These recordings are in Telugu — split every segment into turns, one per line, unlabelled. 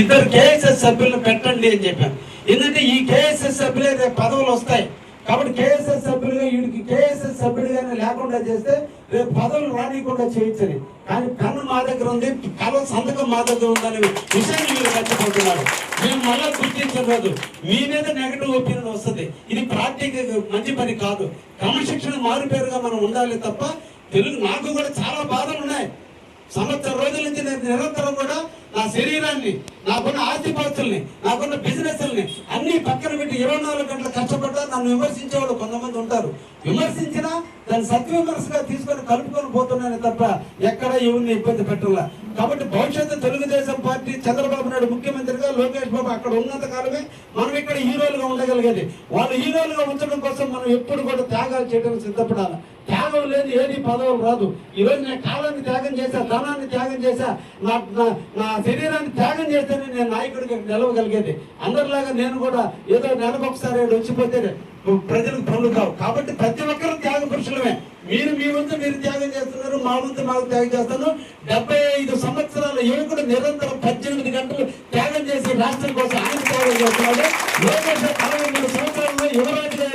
ఇద్దరు కేఎస్ఎస్ సభ్యులను పెట్టండి అని చెప్పాను. ఎందుకంటే ఈ కేఎస్ఎస్ సభ్యులే రేపు పదవులు వస్తాయి. కాబట్టి కేఎస్ఎస్ సభ్యులుగా వీడికి కేఎస్ఎస్ సభ్యుడిగానే లేకుండా చేస్తే రేపు పదవులు రానియకుండా చేయొచ్చని కానీ కన్ను మా దగ్గర ఉంది కళ సంతకం మా దగ్గర ఉందనే విషయాన్ని మీరు మర్చిపోతున్నారు. మేము మళ్ళీ గుర్తించలేదు మీ మీద నెగటివ్ ఒపీనియన్ వస్తుంది. ఇది పార్టీకి మంచి పని కాదు. క్రమశిక్షణ మారుపేరుగా మనం ఉండాలి తప్ప తెలుగు నాకు కూడా చాలా బాధలు ఉన్నాయి. సంవత్సరం రోజుల నుంచి నేను నిరంతరం కూడా నా శరీరాన్ని నాకున్న ఆస్తిపాస్తుల్ని నాకున్న బిజినెస్ని అన్ని పక్కన పెట్టి ఇరవై నాలుగు గంటలు కష్టపడ్డా నన్ను విమర్శించే వాళ్ళు కొంతమంది ఉంటారు. విమర్శించినా దాన్ని సత్విమర్శగా తీసుకొని కలుపుకొని పోతున్నాను తప్ప ఎక్కడ ఎవరిని ఇబ్బంది పెట్టాల? కాబట్టి భవిష్యత్తు తెలుగుదేశం పార్టీ చంద్రబాబు నాయుడు ముఖ్యమంత్రిగా లోకేష్ బాబు అక్కడ ఉన్నంత కాలమే మనం ఇక్కడ హీరోలుగా ఉండగలిగేది. వాళ్ళు హీరోలుగా ఉంచడం కోసం మనం ఎప్పుడు కూడా త్యాగాలు చేయడానికి సిద్ధపడాలి? త్యాగం లేదు ఏది పదవులు రాదు. ఈరోజు నేను కాలాన్ని త్యాగం చేశా ధనాన్ని త్యాగం చేశా నా నా- నా శరీరాన్ని త్యాగం చేస్తేనే నేను నాయకుడికి నిలవగలిగేది. అందరిలాగా నేను కూడా ఏదో నెలకొకసారి వచ్చిపోతే ప్రజలకు పనులు కావు. కాబట్టి ప్రతి ఒక్కరు మీరు త్యాగం చేస్తున్నారు మా వంతు మాకు త్యాగం చేస్తాను డెబ్బై ఐదు సంవత్సరాల యువకుడు నిరంతరం పద్దెనిమిది గంటలు త్యాగం చేసి రాష్ట్రం కోసం ఆయన త్యాగం చేస్తున్నాడు. లోకేష్ అరవై మూడు సంవత్సరాల్లో యువరాజుగా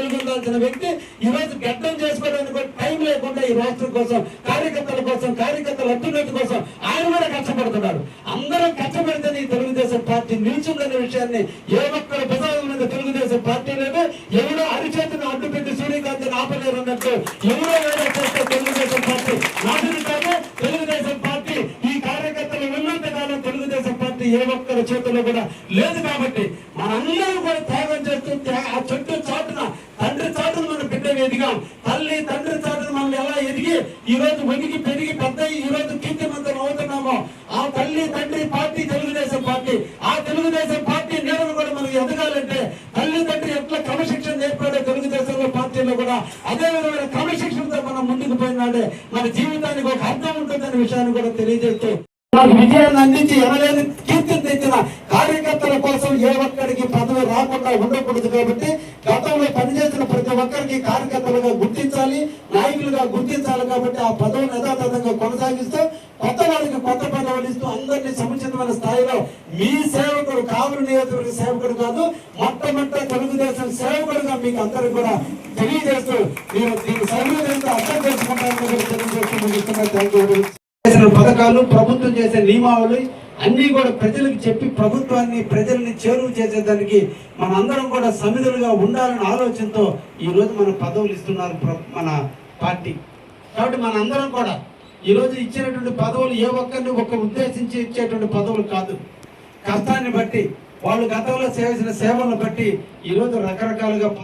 వ్యక్తి ఈరోజు గడ్డం చేసుకోవడానికి టైం లేకుండా ఈ రాష్ట్రం కోసం కార్యకర్తల కోసం కార్యకర్తల అభ్యున్నతి కోసం ఆయన కూడా కష్టపడుతున్నారు అందరం కష్టపడితేనే ఈ తెలుగుదేశం పార్టీ నిలిచిందనే విషయాన్ని ఏ ఒక్కరు ప్రసాదం తెలుగుదేశం పార్టీ లేదు. ఎవరో అరిచేతను అడ్డు పెట్టి సూర్యకాంతిని ఆపలేరు అన్నట్టు ఎవరో ఏదో పార్టీ తెలుగుదేశం పార్టీ ఈ కార్యకర్తలు ఉన్నంత కాలం తెలుగుదేశం పార్టీ ఏ ఒక్కరి చేతుల్లో కూడా లేదు కాబట్టి మనందరం కూడా త్యాగం చేస్తూ ఆ చెట్టు చాటున తండ్రి చాటును మనం బిడ్డ ఎదిగాం. తల్లి తండ్రి చాటును మనం ఎలా ఎదిగి ఈ రోజు వెనిగి పెరిగి పెద్ద ఈ రోజు కీర్తిమంతం అవుతున్నామో ఆ తల్లి తండ్రి పార్టీ తెలుగుదేశం పార్టీ. ఆ తెలుగుదేశం పార్టీ నీడను కూడా మనకి ఎదగాలంటే తల్లి తండ్రి ఎట్లా క్రమశిక్షణ నేర్పాడో తెలుగుదేశంలో పార్టీలో కూడా అదే విధమైన క్రమశిక్షణతో మనం ముందుకు పోయినాడే. మన జీవితం విషయాన్ని కూడా తెలియజేస్తూ నాకు విజయాన్ని అందించి ఎవరైనా కీర్తిని తెచ్చిన కార్యకర్తల కోసం ఏ ఒక్కరికి పదవి రాకుండా ఉండకూడదు కాబట్టి గతంలో పనిచేసిన ప్రతి ఒక్కరికి కార్యకర్తలుగా గుర్తించాలి నాయకులుగా గుర్తించాలి కాబట్టి ఆ పదవులు యథాతథంగా కొనసాగిస్తూ కొత్త వారికి కొత్త పదవులు ఇస్తూ అందరినీ సముచితమైన స్థాయిలో మీ సేవకుడు కావులు నియోజకవర్గ సేవకుడు కాదు మొట్టమొదట తెలుగుదేశం సేవకుడుగా మీకు అందరికి కూడా తెలియజేస్తూ మీరు దీన్ని సౌకర్యంతో అర్థం చేసుకుంటారని తెలియజేస్తూ ముగిస్తున్నా. థ్యాంక్ యూ చేసిన పథకాలు ప్రభుత్వం చేసే నియమావళి అన్నీ కూడా ప్రజలకు చెప్పి ప్రభుత్వాన్ని ప్రజల్ని చేరువ చేసేదానికి మనందరం కూడా సమిధులుగా ఉండాలనే ఆలోచనతో ఈరోజు మన పదవులు ఇస్తున్నారు ప్ర- మన పార్టీ. కాబట్టి మనందరం కూడా ఈ రోజు ఇచ్చినటువంటి పదవులు ఏ ఒక్కరిని ఒక ఉద్దేశించి ఇచ్చేటువంటి పదవులు కాదు. కష్టాన్ని బట్టి వాళ్ళు గతంలో చేసిన సేవలను బట్టి ఈ రోజు రకరకాలుగా